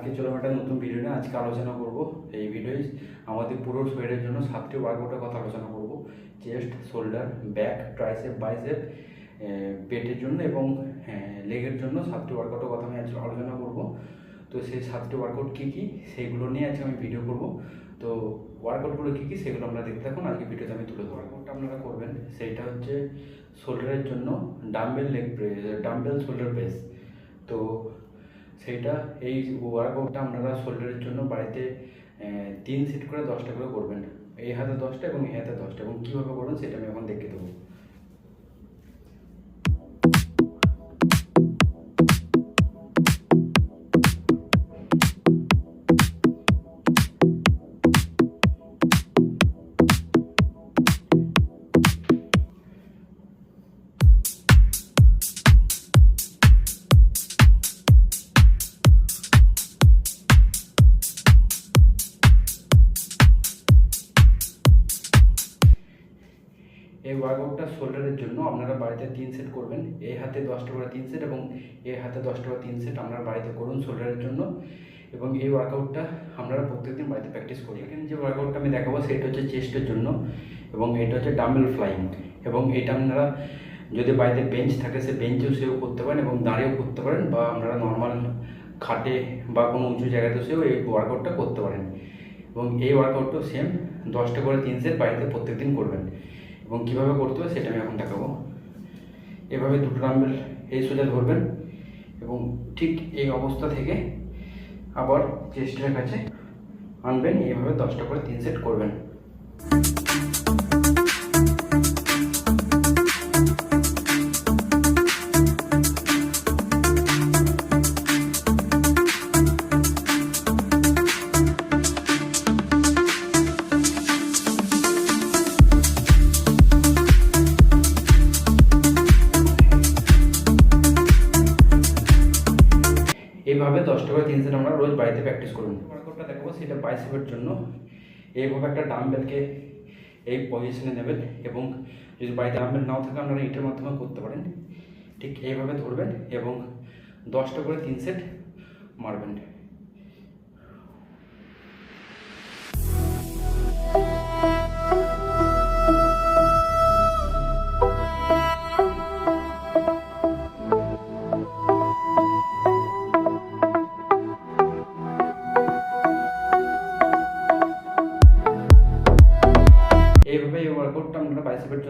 আজকে চলো একটা নতুন ভিডিও নিয়ে আজকে আলোচনা করব। এই ভিডিওয় আমাদের পুরো শরীরের জন্য সাতটি ওয়ার্কআউটের কথা আলোচনা করব। Chest shoulder back tricep bicep পেটের জন্য এবং লেগের জন্য সাতটি ওয়ার্কআউটের কথা আমি আজকে আলোচনা করব। তো সেই সাতটি ওয়ার্কআউট কী কী সেইগুলো নিয়ে আজকে আমি ভিডিও করব। তো ওয়ার্কআউটগুলো কী কী, সেগুলো আমরা দেখতে থাকুন। আজকে ভিডিওতে আমি তুলে ওয়ার্কআউটটা আপনারা করবেন। সেইটা হচ্ছে শোল্ডারের জন্য dumbbell leg press dumbbell shoulder press তো সেইটা, এই ওয়ার্কআউটটা আপনারা শরীরের জন্য বাড়িতে তিন সেট করে দশটা করে করবেন। এই হাতে দশটা এবং এই হাতে দশটা। এবং কীভাবে করবেন সেটা আমি এখন দেখিয়ে দেবো। এই ওয়ার্কআউটটা শোল্ডারের জন্য আপনারা বাড়িতে তিন সেট করবেন। এই হাতে দশটা করে তিন সেট এবং এই হাতে দশটা করে তিন সেট আপনারা বাড়িতে করুন শোল্ডারের জন্য। এবং এই ওয়ার্কআউটটা আপনারা প্রত্যেকদিন বাড়িতে প্র্যাকটিস করি এখানে যে ওয়ার্কআউটটা আমি দেখাবো সেটা হচ্ছে চেস্টের জন্য এবং এটা হচ্ছে ডাম্বেল ফ্লাইং এবং এটা আপনারা যদি বাড়িতে বেঞ্চ থাকে সে বেঞ্চেও সেও করতে পারেন এবং দাঁড়িয়েও করতে পারেন বা আপনারা নর্মাল খাটে বা কোনো উঁচু জায়গাতে সেও এই ওয়ার্কআউটটা করতে পারেন। এবং এই ওয়ার্কআউটটাও সেম দশটা করে তিন সেট বাড়িতে প্রত্যেকদিন করবেন। এবং কীভাবে করতে হবে সেটা আমি এখন দেখাবো। এভাবে দুটো ডাম্বেল এই সোজা ধরবেন এবং ঠিক এই অবস্থা থেকে আবার চেস্টের কাছে আনবেন, এইভাবে দশটা করে তিন সেট করবেন। এইভাবে দশটা করে তিন সেট আমরা রোজ বাড়িতে প্র্যাকটিস করুন ওয়ার্কআউটটা দেখাবো সেটা বাইসেপের জন্য। এইভাবে একটা ডাম্বেলকে এই পজিশনে নেবেন এবং যদি বাড়িতে ডাম্বেল নাও থাকে আপনারা ইটের মাধ্যমে করতে পারেন। ঠিক এইভাবে ধরবেন এবং দশটা করে তিন সেট মারবেন।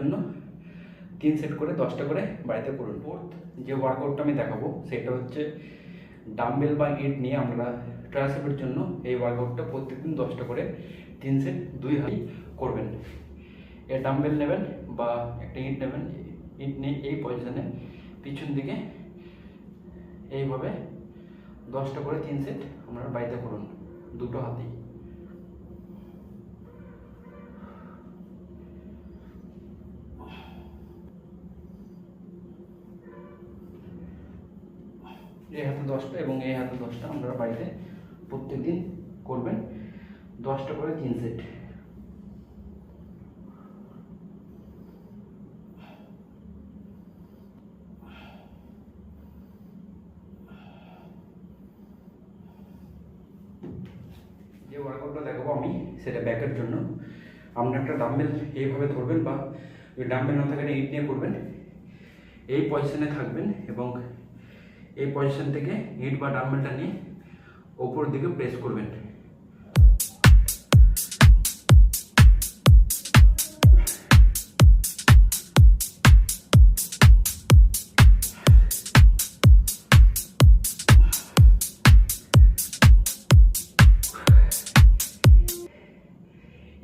জন্য তিন সেট করে, দশটা করে বাড়িতে করুন। ফোর্থ যে ওয়ার্কআউটটা আমি দেখাবো, সেটা হচ্ছে ডাম্বেল বা ইট নিয়ে আমরা ট্রাইসেপের জন্য এই ওয়ার্কআউটটা প্রত্যেকদিন দশটা করে তিন সেট দুই হাত করবেন। এ ডাম্বেল নেবেন বা একটা ইট নেবেন, ইট নিয়ে এই পজিশনে পিছন দিকে এইভাবে দশটা করে তিন সেট আপনারা বাড়িতে করুন, দুটো হাতেই। এই হাতে দশটা এবং এই হাতে দশটা আপনারা বাড়িতে প্রত্যেকদিন করবেন। দশটা করে তিন সেট। যে ওয়ার্কআউটটা দেখাবো আমি, সেটা ব্যাকের জন্য। আপনি একটা ডাম্বেল এইভাবে ধরবেন বা ডাম্বেল না থাকলে ইট নিয়ে করবেন। এই পজিশনে থাকবেন এবং এই পজিশন থেকে ইট বা ডাম্বেলটা নিয়ে ওপর দিকে প্রেস করবেন।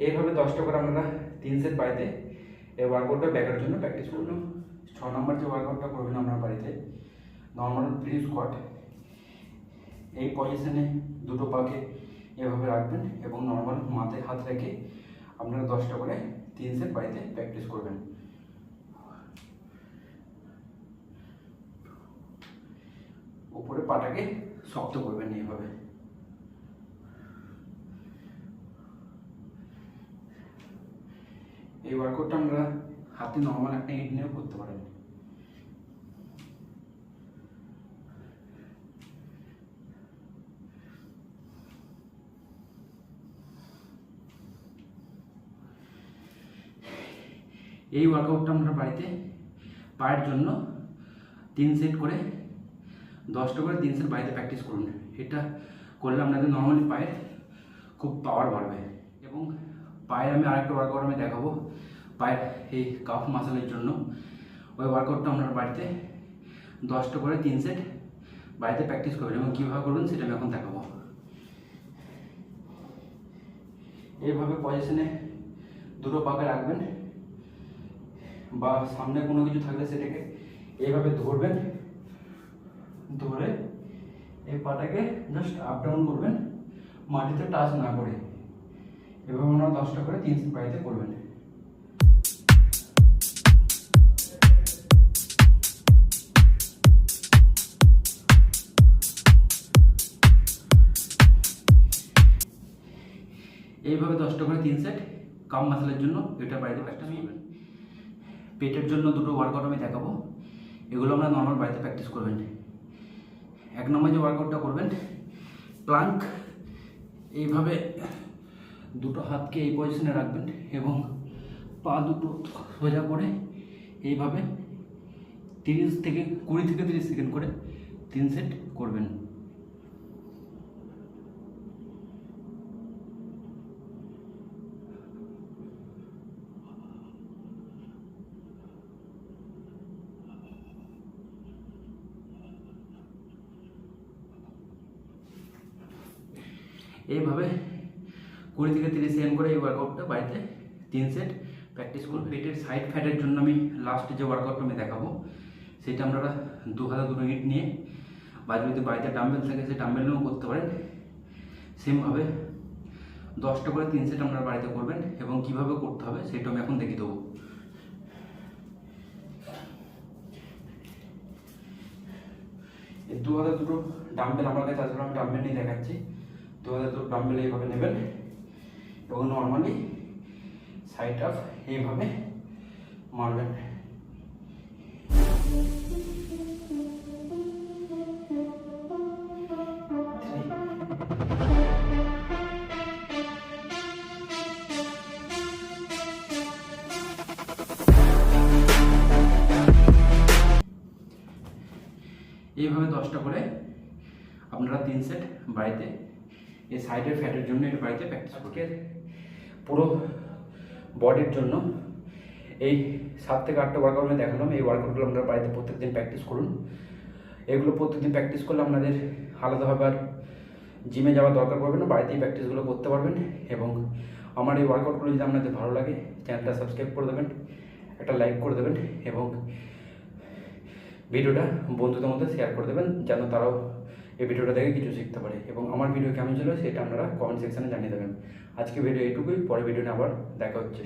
এইভাবে দশটা করে আমরা তিন সেট বাড়িতে এই ওয়ার্কআউটটা ব্যাকের জন্য প্র্যাকটিস করল ছ নম্বর যে ওয়ার্কআউটটা করবেন আপনার বাড়িতে নর্মাল প্রি স্কোয়াট এই পজিশনে দুটো পাকে এভাবে রাখবেন এবং নর্মাল মাথায় হাত রেখে আপনারা দশটা করে তিন সেট বাড়িতে প্র্যাকটিস করবেন। উপরে পাটাকে শক্ত করবেন এইভাবে। এই ওয়ার্কআউটটা আমরা হাতে নর্মাল একটা ইট নিয়েও করতে পারেন। এই ওয়ার্কআউটটা আপনারা বাড়িতে, পায়ের জন্য তিন সেট করে দশটা করে তিন সেট বাড়িতে প্র্যাকটিস করুন। এটা করলে আপনাদের নর্মালি পায়ের খুব পাওয়ার বাড়বে। এবং পায়ের আমি আরেকটা ওয়ার্কআউট আমি দেখাবো পায়ের এই কাফ মাসেলের জন্য। ওই ওয়ার্কআউটটা আপনার বাড়িতে দশটা করে তিন সেট বাড়িতে প্র্যাকটিস করবেন এবং কীভাবে করবেন সেটা আমি এখন দেখাবো। এইভাবে পজিশনে দুটো পাকে রাখবেন। বা সামনে কোনো কিছু থাকলে সেটাকে এইভাবে ধরবেন, ধরে এই পাটাকে জাস্ট আপ ডাউন করবেন, মাটিতে টাচ না করে। এভাবে আপনারা দশটা করে তিন বাড়িতে করবেন। এইভাবে দশটা করে তিন সেট কাম মাসালের জন্য এটা বাড়িতে প্র্যাকটিস করবেন। পেটের জন্য দুটো ওয়ার্কআউট আমি দেখাবো। এগুলো আমরা নর্মাল বাড়িতে প্র্যাকটিস করবেন। এক নম্বর যে ওয়ার্কআউটটা করবেন প্লাঙ্ক এইভাবে দুটো হাতকে এই পজিশনে রাখবেন এবং পা দুটো সোজা করে এইভাবে তিরিশ থেকে কুড়ি থেকে তিরিশ সেকেন্ড করে তিন সেট করবেন। এইভাবে কুড়ি থেকে তিরিশ সেকেন্ড করে এই ওয়ার্কআউটটা বাড়িতে তিন সেট প্র্যাকটিস করুন। পেটের সাইড ফ্যাটের জন্য আমি লাস্ট যে ওয়ার্কআউটটা আমি দেখাবো, সেটা আপনারা দু হাজার দুটো ইট নিয়ে বা যদি বাড়িতে ডাম্বেল থাকে, সেই ডাম্বেল নিয়েও করতে পারেন। সেমভাবে দশটা করে তিন সেট আপনারা বাড়িতে করবেন এবং কীভাবে করতে হবে সেটা আমি এখন দেখিয়ে দেবো। দু হাজার দুটো ডাম্বেল আমার কাছে আছে, আমি ডাম্বেল নিয়ে দেখাচ্ছি। হাজার দুটো ডাম্বেল এইভাবে নেবেন এবং নর্মালি সাইড আপ এইভাবে মারবেন। এইভাবে দশটা করে আপনারা তিন সেট বাড়িতে এই সাইডের ফ্যাটের জন্য এটা বাড়িতে প্র্যাকটিস করতে পুরো বডির জন্য এই সাত থেকে আটটা ওয়ার্কআউট আমি দেখালাম। এই ওয়ার্কআউটগুলো আপনারা বাড়িতে প্রত্যেকদিন প্র্যাকটিস করুন। এগুলো প্রত্যেকদিন প্র্যাকটিস করলে আপনাদের আলাদাভাবে আর জিমে যাওয়ার দরকার পড়বে না। বাড়িতেই প্র্যাকটিসগুলো করতে পারবেন এবং আমার এই ওয়ার্কআউটগুলো যদি আপনাদের ভালো লাগে চ্যানেলটা সাবস্ক্রাইব করে দেবেন একটা লাইক করে দেবেন এবং ভিডিওটা বন্ধুদের মধ্যে শেয়ার করে দেবেন যেন তারাও এই ভিডিওটা দেখে কিছু শিখতে পারে এবং আমার ভিডিও কেমন ছিল সেটা আপনারা কমেন্ট সেকশানে জানিয়ে দেবেন। আজকে ভিডিও এটুকুই পরে ভিডিওটা আবার দেখা হচ্ছে।